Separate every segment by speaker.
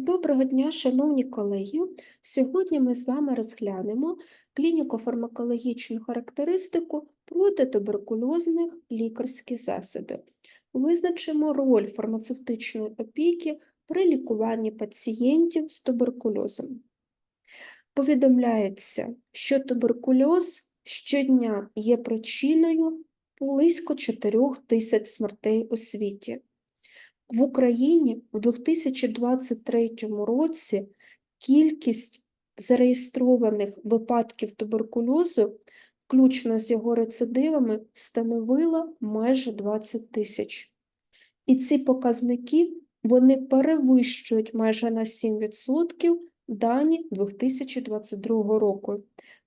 Speaker 1: Доброго дня, шановні колеги! Сьогодні ми з вами розглянемо клініко-фармакологічну характеристику протитуберкульозних лікарських засобів. Визначимо роль фармацевтичної опіки при лікуванні пацієнтів з туберкульозом. Повідомляється, що туберкульоз щодня є причиною близько 4 тисяч смертей у світі. В Україні в 2023 році кількість зареєстрованих випадків туберкульозу, включно з його рецидивами, становила майже 20 тисяч. І ці показники вони перевищують майже на 7% дані 2022 року.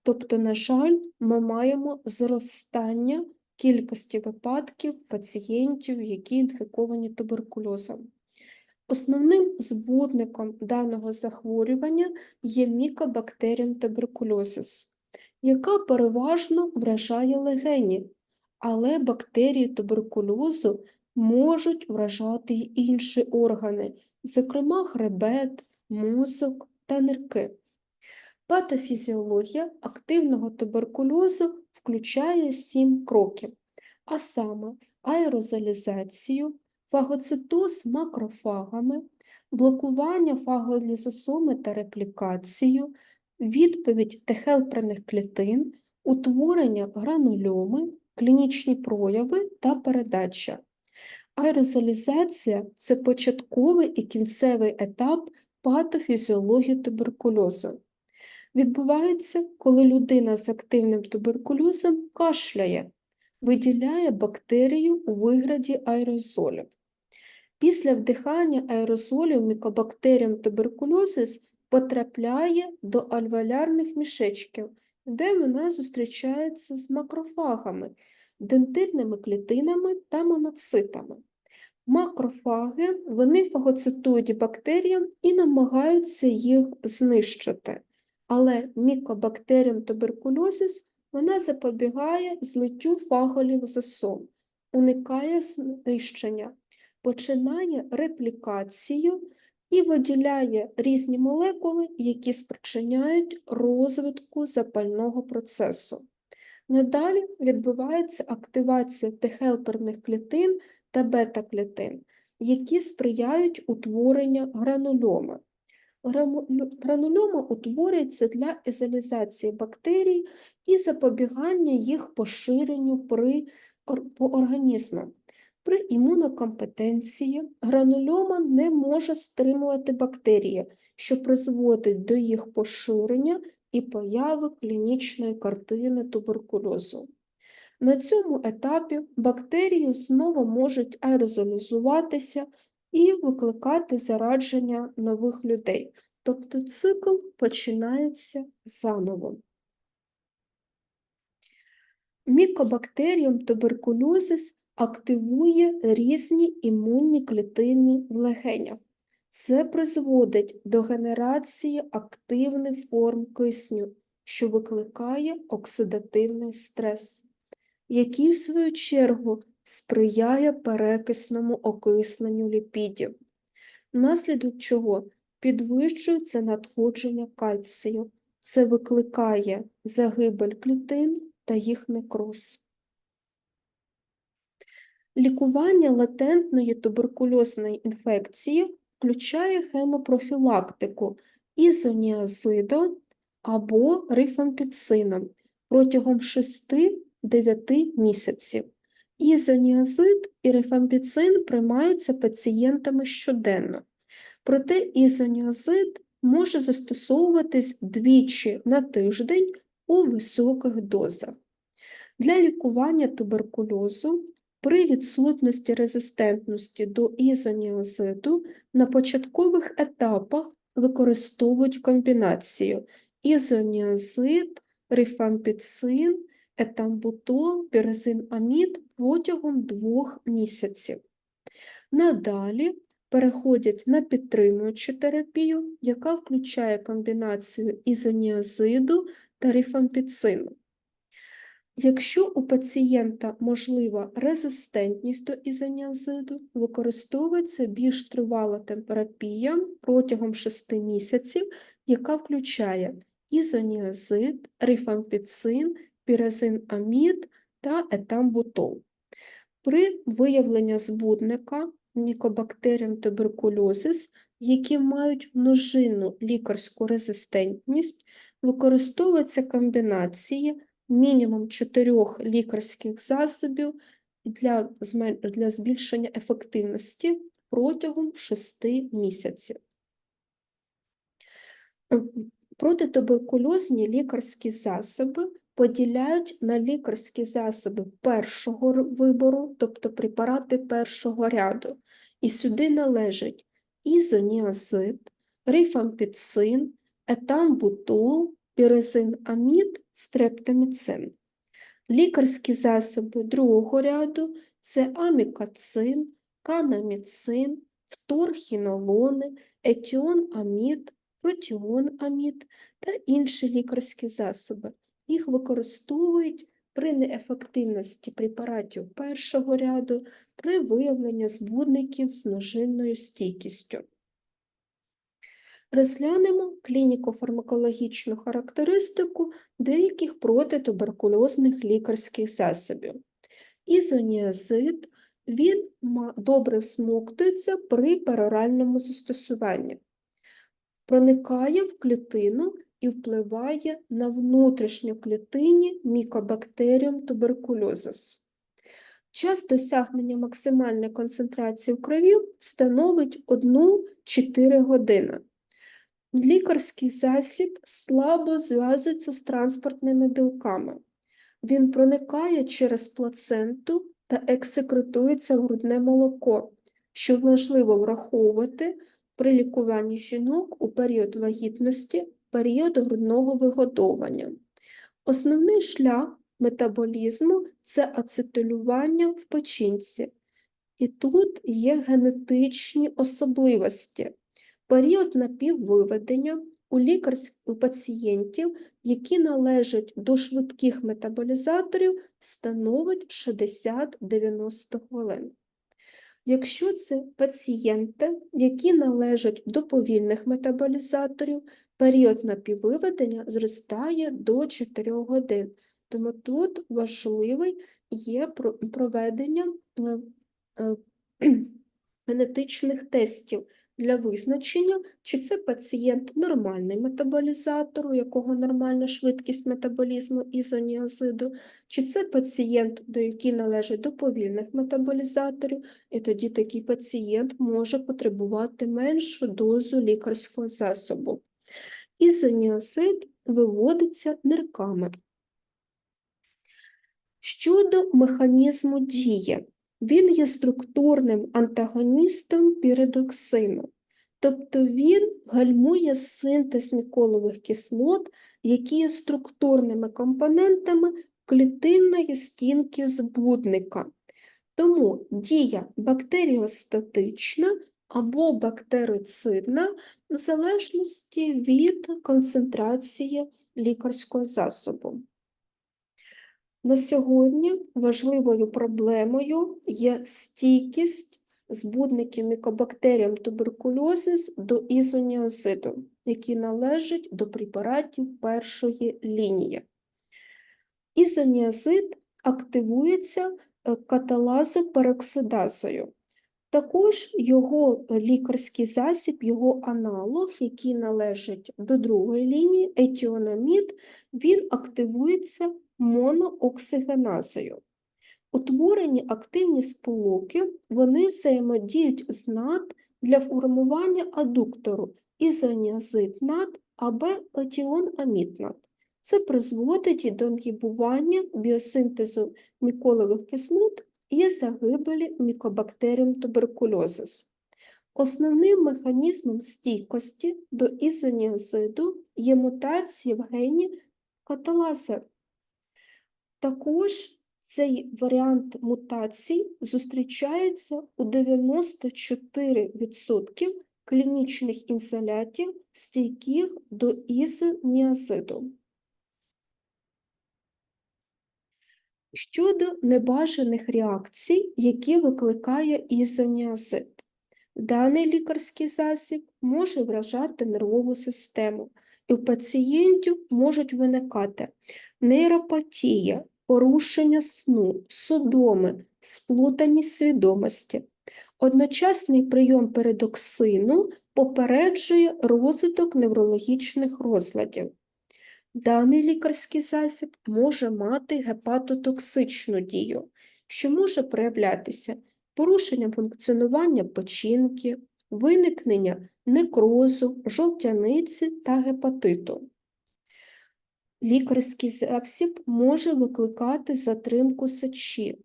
Speaker 1: Тобто, на жаль, ми маємо зростання кількості випадків пацієнтів, які інфіковані туберкульозом. Основним збудником даного захворювання є мікобактеріум туберкульозис, яка переважно вражає легені, але бактерії туберкульозу можуть вражати й інші органи, зокрема хребет, мозок та нирки. Патофізіологія активного туберкульозу включає сім кроків, а саме аерозолізацію, фагоцитоз макрофагами, блокування фаголізосоми та реплікацію, відповідь техелперних клітин, утворення гранульоми, клінічні прояви та передача. Аерозолізація це початковий і кінцевий етап патофізіології туберкульозу відбувається, коли людина з активним туберкульозом кашляє, виділяє бактерію у вигляді аерозолів. Після вдихання аерозолів мікобактеріум туберкульозис потрапляє до альвеолярних мішечків, де вона зустрічається з макрофагами, дентирними клітинами та моноцитами. Макрофаги вони фагоцитують бактеріям і намагаються їх знищити але мікобактеріум туберкульозис вона запобігає злиттю фаголів засом, уникає знищення, починає реплікацію і виділяє різні молекули, які спричиняють розвитку запального процесу. Надалі відбувається активація техелперних клітин та бета-клітин, які сприяють утворенню гранульоми. Гранульома утворюється для ізолізації бактерій і запобігання їх поширенню при, по організму. При імунокомпетенції гранульома не може стримувати бактерії, що призводить до їх поширення і появи клінічної картини туберкульозу. На цьому етапі бактерії знову можуть аерозолізуватися і викликати зарадження нових людей. Тобто цикл починається заново. Мікобактеріум туберкульозис активує різні імунні клітини в легенях. Це призводить до генерації активних форм кисню, що викликає оксидативний стрес, який, в свою чергу, сприяє перекисному окисленню ліпідів, внаслідок чого підвищується надходження кальцію. Це викликає загибель клітин та їх некроз. Лікування латентної туберкульозної інфекції включає хемопрофілактику ізоніазидом або рифампіцином протягом 6-9 місяців. Ізоніазид і рифампіцин приймаються пацієнтами щоденно. Проте ізоніазид може застосовуватись двічі на тиждень у високих дозах. Для лікування туберкульозу при відсутності резистентності до ізоніазиду на початкових етапах використовують комбінацію ізоніазид, рифампіцин, етамбутол, пірозинамід протягом двох місяців. Надалі переходять на підтримуючу терапію, яка включає комбінацію ізоніазиду та рифампіцину. Якщо у пацієнта можлива резистентність до ізоніазиду, використовується більш тривала терапія протягом 6 місяців, яка включає ізоніазид, рифампіцин, піразинамід та етамбутол. При виявленні збудника мікобактеріум туберкульозис, які мають множинну лікарську резистентність, використовуються комбінації мінімум 4 лікарських засобів для, для збільшення ефективності протягом 6 місяців. Е, Протитуберкульозні лікарські засоби поділяють на лікарські засоби першого вибору, тобто препарати першого ряду, і сюди належать ізоніазид, рифампіцин, етамбутол, піризинамід, стрептоміцин. Лікарські засоби другого ряду це амікацин, канаміцин, фторхінолони, етіонамід, протіонамід та інші лікарські засоби. Їх використовують при неефективності препаратів першого ряду при виявленні збудників з множинною стійкістю. Розглянемо клініко-фармакологічну характеристику деяких протитуберкульозних лікарських засобів. Ізоніазид він добре всмоктується при пероральному застосуванні, проникає в клітину і впливає на внутрішньоклітинні мікобактеріум туберкульозис. Час досягнення максимальної концентрації в крові становить 1-4 години. Лікарський засіб слабо зв'язується з транспортними білками. Він проникає через плаценту та ексекретується в грудне молоко, що важливо враховувати при лікуванні жінок у період вагітності, період грудного вигодовування. Основний шлях метаболізму це ацетилювання в печінці. І тут є генетичні особливості. Період напіввиведення у лікарськ... у пацієнтів, які належать до швидких метаболізаторів, становить 60-90 хвилин. Якщо це пацієнти, які належать до повільних метаболізаторів, період напіввиведення зростає до 4 годин. Тому тут важливий є про- проведення е, е, генетичних тестів для визначення, чи це пацієнт нормальний метаболізатор, у якого нормальна швидкість метаболізму ізоніазиду, чи це пацієнт, до який належить до повільних метаболізаторів, і тоді такий пацієнт може потребувати меншу дозу лікарського засобу. Ізоніазид виводиться нирками. Щодо механізму дії, він є структурним антагоністом піридоксину, тобто він гальмує синтез міколових кислот, які є структурними компонентами клітинної стінки збудника. Тому дія бактеріостатична або бактерицидна в залежності від концентрації лікарського засобу. На сьогодні важливою проблемою є стійкість збудників мікобактеріум туберкульозис до ізоніазиду, які належать до препаратів першої лінії. Ізоніазид активується е, каталазопероксидазою. Також його лікарський засіб, його аналог, який належить до другої лінії, етіонамід, він активується монооксигеназою. Утворені активні сполуки, вони взаємодіють з НАД для формування адуктору ізоніазид НАД або етіонамід НАД. Це призводить до інгібування біосинтезу міколових кислот і загибелі мікобактеріум туберкульозис. Основним механізмом стійкості до ізоніазиду є мутації в гені каталази. Також цей варіант мутацій зустрічається у 94% клінічних інсолятів, стійких до ізоніазиду. Щодо небажаних реакцій, які викликає ізоніазид. Даний лікарський засіб може вражати нервову систему, і у пацієнтів можуть виникати нейропатія, порушення сну, судоми, сплутаність свідомості. Одночасний прийом передоксину попереджує розвиток неврологічних розладів. Даний лікарський засіб може мати гепатотоксичну дію, що може проявлятися порушенням функціонування печінки, виникнення некрозу, жовтяниці та гепатиту. Лікарський засіб може викликати затримку сечі,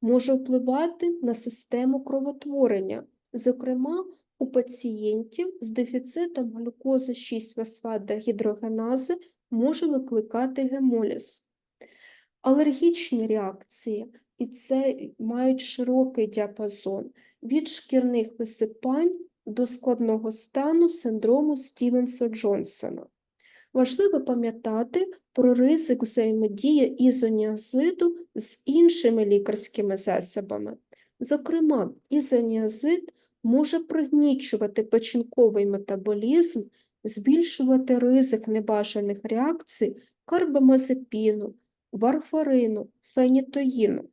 Speaker 1: може впливати на систему кровотворення, зокрема у пацієнтів з дефіцитом глюкози 6-фосфат-дегідрогенази може викликати гемоліз. Алергічні реакції, і це мають широкий діапазон від шкірних висипань до складного стану синдрому Стівенса Джонсона. Важливо пам'ятати про ризик взаємодії ізоніазиду з іншими лікарськими засобами. Зокрема, ізоніазид може пригнічувати печінковий метаболізм, збільшувати ризик небажаних реакцій карбамазепіну, варфарину, фенітоїну.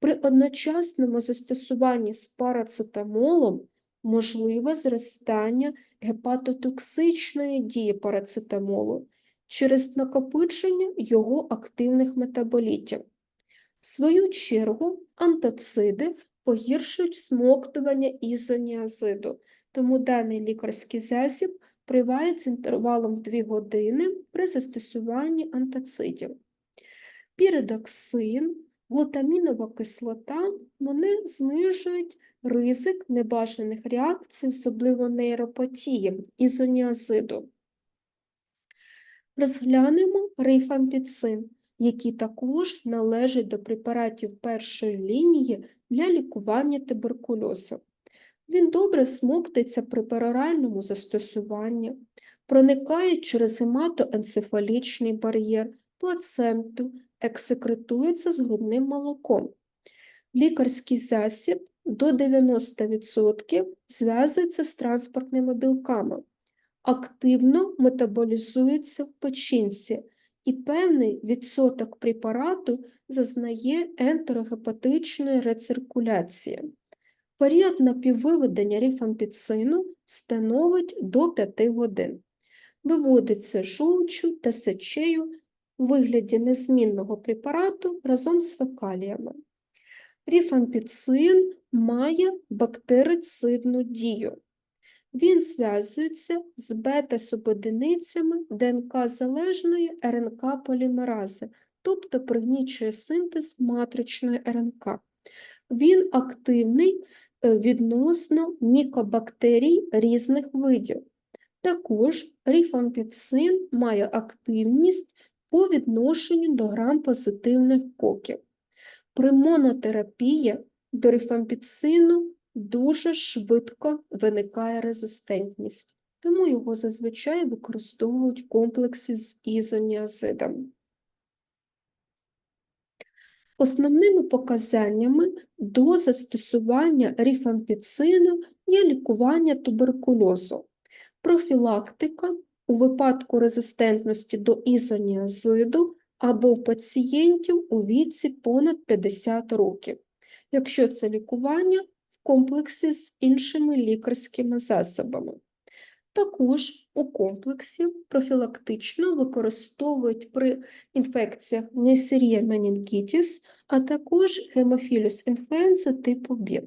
Speaker 1: При одночасному застосуванні з парацетамолом можливе зростання гепатотоксичної дії парацетамолу через накопичення його активних метаболітів. В свою чергу, антациди погіршують смоктування ізоніазиду, тому даний лікарський засіб привають з інтервалом в 2 години при застосуванні антацидів. Піридоксин, глутамінова кислота вони знижують ризик небажаних реакцій, особливо нейропатії, ізоніазиду. Розглянемо рифампіцин, який також належить до препаратів першої лінії для лікування туберкульозу. Він добре всмоктується при пероральному застосуванні, проникає через гематоенцефалічний бар'єр, плаценту, ексекретується з грудним молоком. Лікарський засіб до 90% зв'язується з транспортними білками, активно метаболізується в печінці, і певний відсоток препарату зазнає ентерогепатичної рециркуляції. Період напіввиведення рифампіцину становить до 5 годин. Виводиться жовчу та сечею у вигляді незмінного препарату разом з фекаліями. Рифампіцин має бактерицидну дію. Він зв'язується з бета-субодиницями ДНК-залежної РНК-полімерази, тобто пригнічує синтез матричної РНК. Він активний відносно мікобактерій різних видів. Також рифампіцин має активність по відношенню до грам-позитивних коків. При монотерапії до рифампіцину дуже швидко виникає резистентність, тому його зазвичай використовують в комплексі з ізоніазидом. Основними показаннями до застосування рифампіцину є лікування туберкульозу, профілактика у випадку резистентності до ізоніазиду або у пацієнтів у віці понад 50 років, якщо це лікування в комплексі з іншими лікарськими засобами. Також у комплексі профілактично використовують при інфекціях Neisseria meningitis, а також гемофілюс інфлюенza типу Б.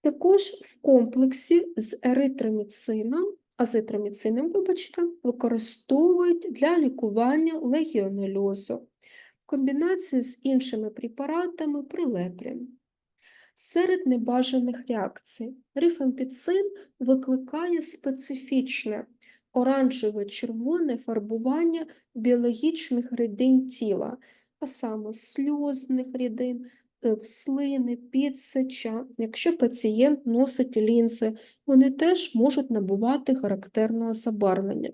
Speaker 1: Також в комплексі з еритроміцином, азитроміцином, вибачте, використовують для лікування легіонельозу в комбінації з іншими препаратами при лепрі. Серед небажаних реакцій рифампіцин викликає специфічне оранжеве-червоне фарбування біологічних рідин тіла, а саме сльозних рідин, е, слини, під, сеча. Якщо пацієнт носить лінзи, вони теж можуть набувати характерного забарвлення.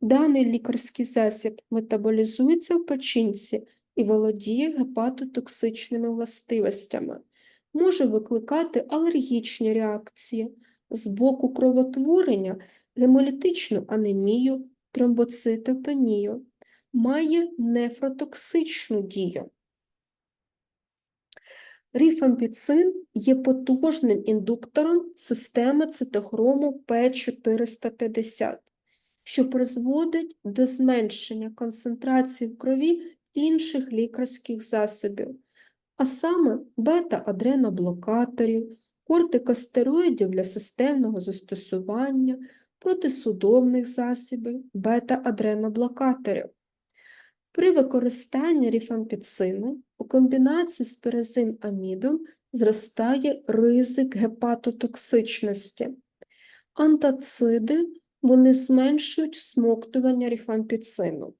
Speaker 1: Даний лікарський засіб метаболізується в печінці і володіє гепатотоксичними властивостями, може викликати алергічні реакції. З боку кровотворення, гемолітичну анемію, тромбоцитопенію, має нефротоксичну дію. Ріфампіцин є потужним індуктором системи цитохрому П450, що призводить до зменшення концентрації в крові інших лікарських засобів, а саме бета-адреноблокаторів, кортикостероїдів для системного застосування, протисудомних засобів, бета-адреноблокаторів. При використанні ріфампіцину у комбінації з перезинамідом зростає ризик гепатотоксичності. Антациди вони зменшують всмоктування ріфампіцину.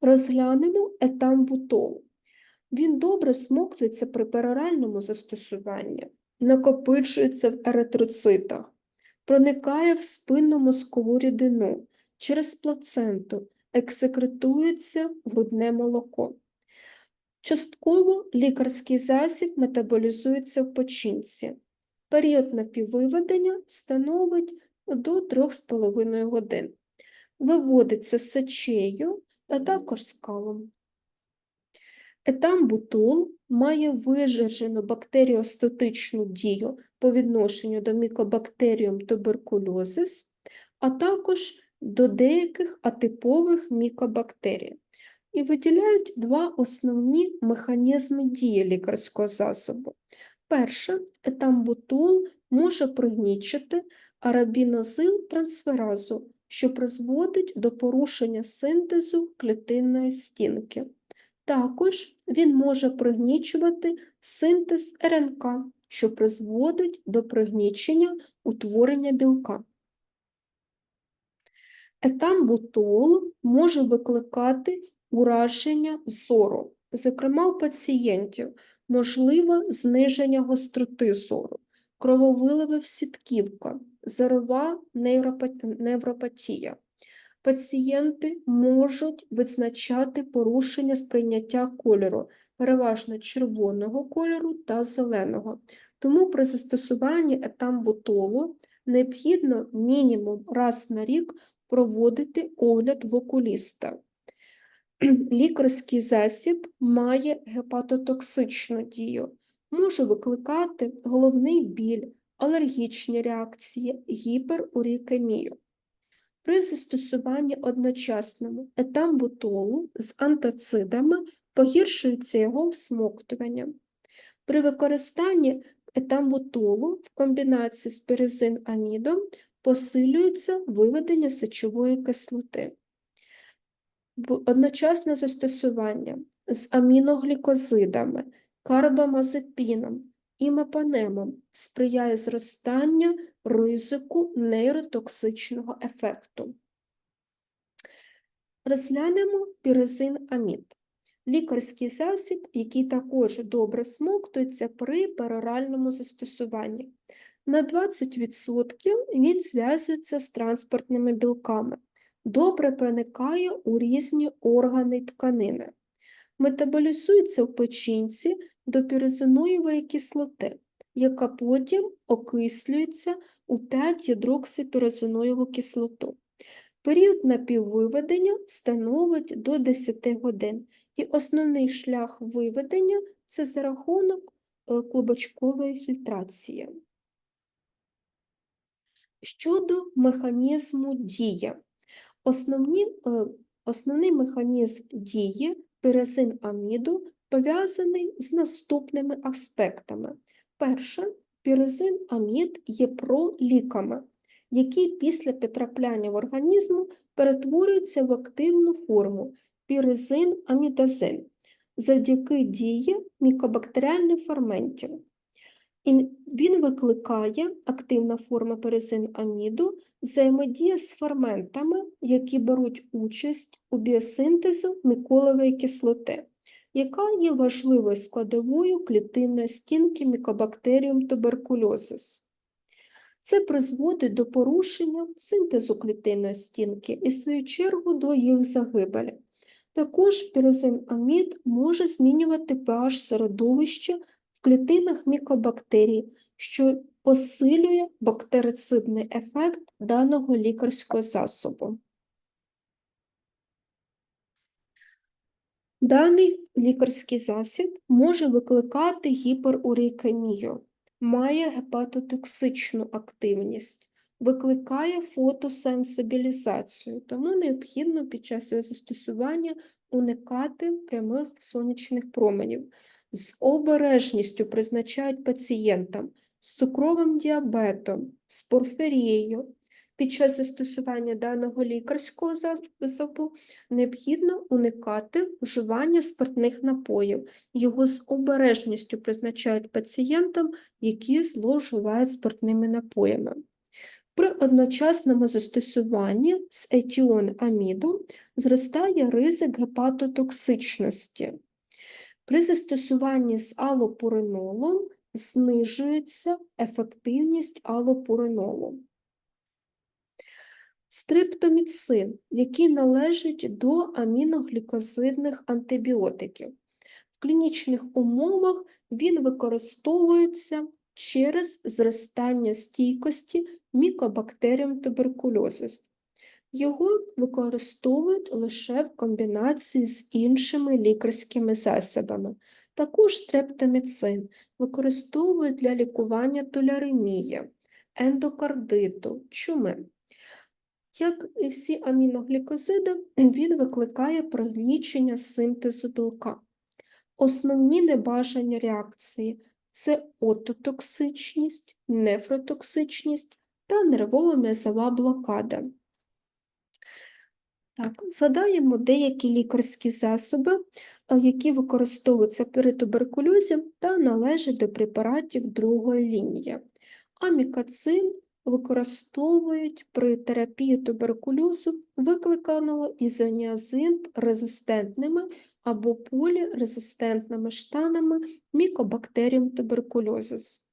Speaker 1: Розглянемо етамбутол. Він добре всмоктується при пероральному застосуванні, накопичується в еритроцитах, проникає в спинну мозкову рідину через плаценту, екзекретується в грудне молоко. Частково лікарський засіб метаболізується в печінці. Період напіввиведення становить до 3,5 годин. Виводиться сечею та також скалом. Етамбутол має вижержену бактеріостатичну дію по відношенню до мікобактеріум туберкульозис, а також до деяких атипових мікобактерій. І виділяють два основні механізми дії лікарського засобу. Перше, етамбутол може пригнічити арабінозил трансферазу, що призводить до порушення синтезу клітинної стінки. Також він може пригнічувати синтез РНК, що призводить до пригнічення утворення білка. Етамбутол може викликати ураження зору, зокрема у пацієнтів, можливе зниження гостроти зору, крововиливи в сітківка, зорова невропатія. Пацієнти можуть визначати порушення сприйняття кольору, переважно червоного кольору та зеленого. Тому при застосуванні етамбутолу необхідно мінімум раз на рік проводити огляд в окуліста. Лікарський засіб має гепатотоксичну дію, може викликати головний біль, алергічні реакції, гіперурікемію. При застосуванні одночасному етамбутолу з антацидами погіршується його всмоктування. При використанні етамбутолу в комбінації з перезинамідом посилюється виведення сечової кислоти. Одночасне застосування з аміноглікозидами, карбамазепіном і мепанемом сприяє зростанню ризику нейротоксичного ефекту. Розглянемо пірезин-амід. Лікарський засіб, який також добре всмоктується при пероральному застосуванні. На 20% він зв'язується з транспортними білками, добре проникає у різні органи тканини, метаболізується в печінці до пірозиноєвої кислоти, яка потім окислюється у 5-гідроксипірозиноєву кислоту. Період напіввиведення становить до 10 годин, і основний шлях виведення це за рахунок е, клубочкової фільтрації. Щодо механізму дії, Основні, е, основний механізм дії пірезин-аміду пов'язаний з наступними аспектами. Перше, пірезин-амід є проліками, які після потрапляння в організм перетворюються в активну форму пірезин-амідазин завдяки дії мікобактеріальних ферментів. І він викликає активна форма перезин-аміду взаємодія з ферментами, які беруть участь у біосинтезу міколової кислоти, яка є важливою складовою клітинної стінки мікобактеріум туберкульозис. Це призводить до порушення синтезу клітинної стінки і, в свою чергу, до їх загибелі. Також пірозинамід може змінювати pH середовища в клітинах мікобактерій, що посилює бактерицидний ефект даного лікарського засобу. Даний лікарський засіб може викликати гіперурікемію, має гепатотоксичну активність, викликає фотосенсибілізацію, тому необхідно під час його застосування уникати прямих сонячних променів. З обережністю призначають пацієнтам з цукровим діабетом, з порфирією. Під час застосування даного лікарського засобу необхідно уникати вживання спиртних напоїв. Його з обережністю призначають пацієнтам, які зловживають спиртними напоями. При одночасному застосуванні з етіонамідом зростає ризик гепатотоксичності. При застосуванні з алопуринолом знижується ефективність алопуринолу. Стриптоміцин, який належить до аміноглікозидних антибіотиків. В клінічних умовах він використовується через зростання стійкості мікобактеріям туберкульозис. Його використовують лише в комбінації з іншими лікарськими засобами. Також стрептоміцин використовують для лікування туляремії, ендокардиту, чуми. Як і всі аміноглікозиди, він викликає пригнічення синтезу білка. Основні небажані реакції це ототоксичність, нефротоксичність та нервово-м'язова блокада. Так, Згадаємо деякі лікарські засоби, які використовуються при туберкульозі та належать до препаратів другої лінії. Амікацин використовують при терапії туберкульозу, викликаного ізоніазин резистентними або полірезистентними штанами мікобактеріум туберкульозис.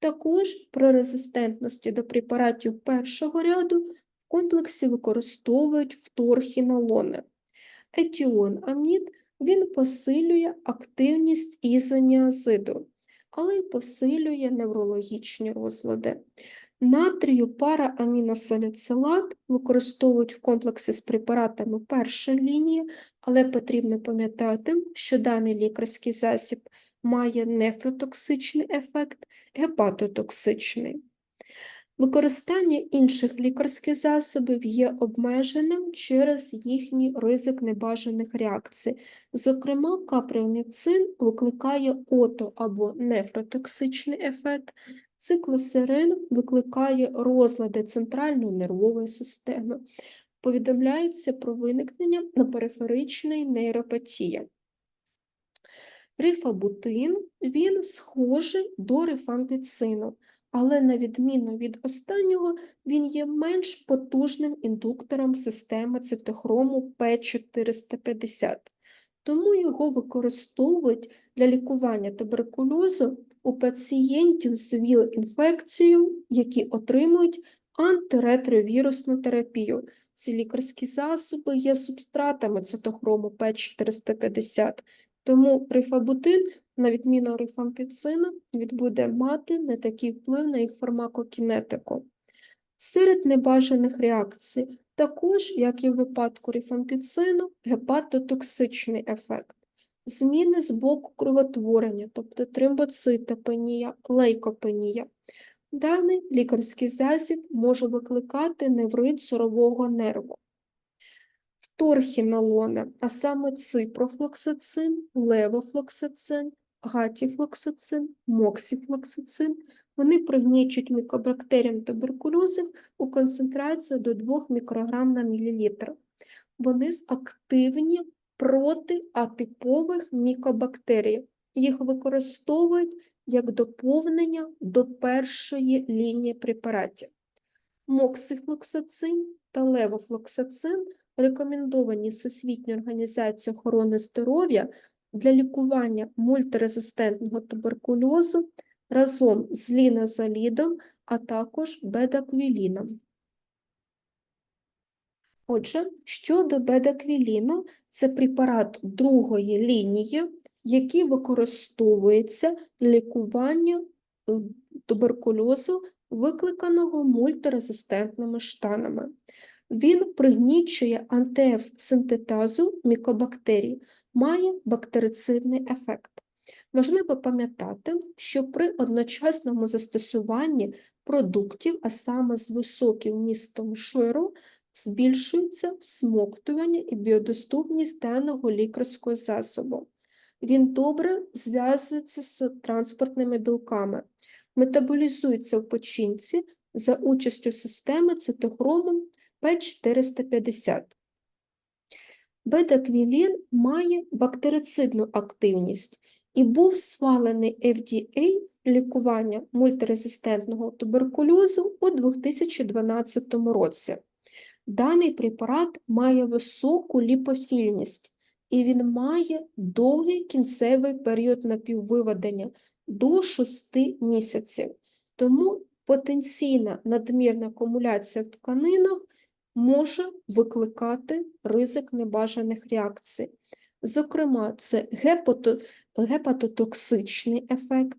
Speaker 1: Також при резистентності до препаратів першого ряду в комплексі використовують вторхінолони. Етіон амід він посилює активність ізоніазиду, але й посилює неврологічні розлади. Натрію парааміносаліцилат використовують в комплексі з препаратами першої лінії, але потрібно пам'ятати, що даний лікарський засіб має нефротоксичний ефект, гепатотоксичний. Використання інших лікарських засобів є обмеженим через їхній ризик небажаних реакцій. Зокрема, каприоміцин викликає ото або нефротоксичний ефект, циклосерин викликає розлади центральної нервової системи. Повідомляється про виникнення периферичної нейропатії. Рифабутин він схожий до рифампіцину, але на відміну від останнього, він є менш потужним індуктором системи цитохрому П450, тому його використовують для лікування туберкульозу у пацієнтів з ВІЛ-інфекцією, які отримують антиретровірусну терапію. Ці лікарські засоби є субстратами цитохрому П450, тому рифабутин, на відміну рифампіцину, він буде мати не такий вплив на їх фармакокінетику. Серед небажаних реакцій, також, як і в випадку рифампіцину, гепатотоксичний ефект зміни з боку кровотворення, тобто тромбоцитопенія, лейкопенія. Даний лікарський засіб може викликати неврит сорового нерву. Вторхінолони, а саме ципрофлоксацин, левофлоксацин, гатіфлоксацин, моксіфлоксацин, вони пригнічують мікобактеріям туберкульозів у концентрації до 2 мікрограм на мілілітр. Вони активні проти атипових мікобактерій. Їх використовують як доповнення до першої лінії препаратів. Моксифлоксацин та левофлоксацин рекомендовані Всесвітньою організацією охорони здоров'я для лікування мультирезистентного туберкульозу разом з лінозалідом, а також бедаквіліном. Отже, щодо бедаквіліну, це препарат другої лінії, який використовується для лікування е, туберкульозу, викликаного мультирезистентними штанами. Він пригнічує антиф-синтетазу мікобактерій, має бактерицидний ефект. Важливо пам'ятати, що при одночасному застосуванні продуктів, а саме з високим вмістом жиру, збільшується всмоктування і біодоступність даного лікарського засобу. Він добре зв'язується з транспортними білками, метаболізується в печінці за участю системи цитохрому П450. Бедаквілін має бактерицидну активність і був схвалений FDA лікування мультирезистентного туберкульозу у 2012 році. Даний препарат має високу ліпофільність, і він має довгий кінцевий період напіввиведення до 6 місяців. Тому потенційна надмірна акумуляція в тканинах може викликати ризик небажаних реакцій. Зокрема, це гепато, гепатотоксичний ефект.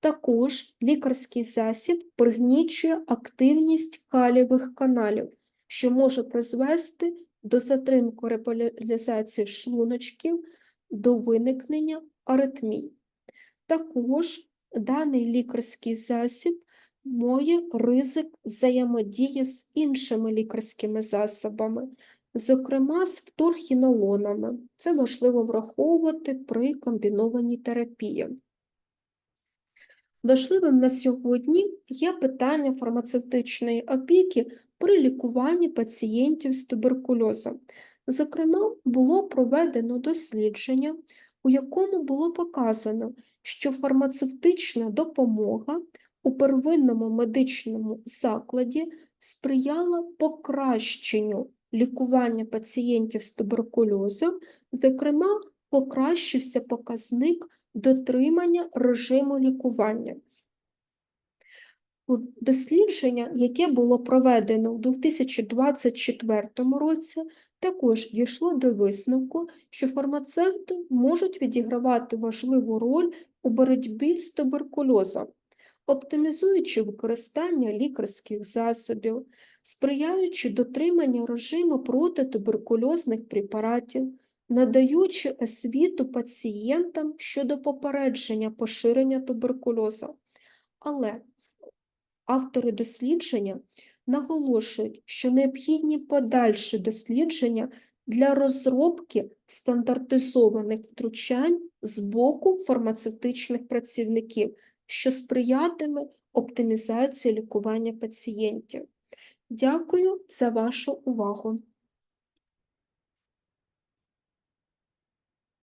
Speaker 1: Також лікарський засіб пригнічує активність калієвих каналів, що може призвести до затримку реполяризації шлуночків, до виникнення аритмій. Також даний лікарський засіб має ризик взаємодії з іншими лікарськими засобами, зокрема з вторхінолонами. Це важливо враховувати при комбінованій терапії. Важливим на сьогодні є питання фармацевтичної опіки при лікуванні пацієнтів з туберкульозом. Зокрема, було проведено дослідження, у якому було показано, що фармацевтична допомога у первинному медичному закладі сприяла покращенню лікування пацієнтів з туберкульозом, зокрема, покращився показник дотримання режиму лікування. Дослідження, яке було проведено у 2024 році, також дійшло до висновку, що фармацевти можуть відігравати важливу роль у боротьбі з туберкульозом, оптимізуючи використання лікарських засобів, сприяючи дотриманню режиму протитуберкульозних препаратів, надаючи освіту пацієнтам щодо попередження поширення туберкульозу. Але автори дослідження наголошують, що необхідні подальші дослідження для розробки стандартизованих втручань з боку фармацевтичних працівників, що сприятиме оптимізації лікування пацієнтів. Дякую за вашу увагу.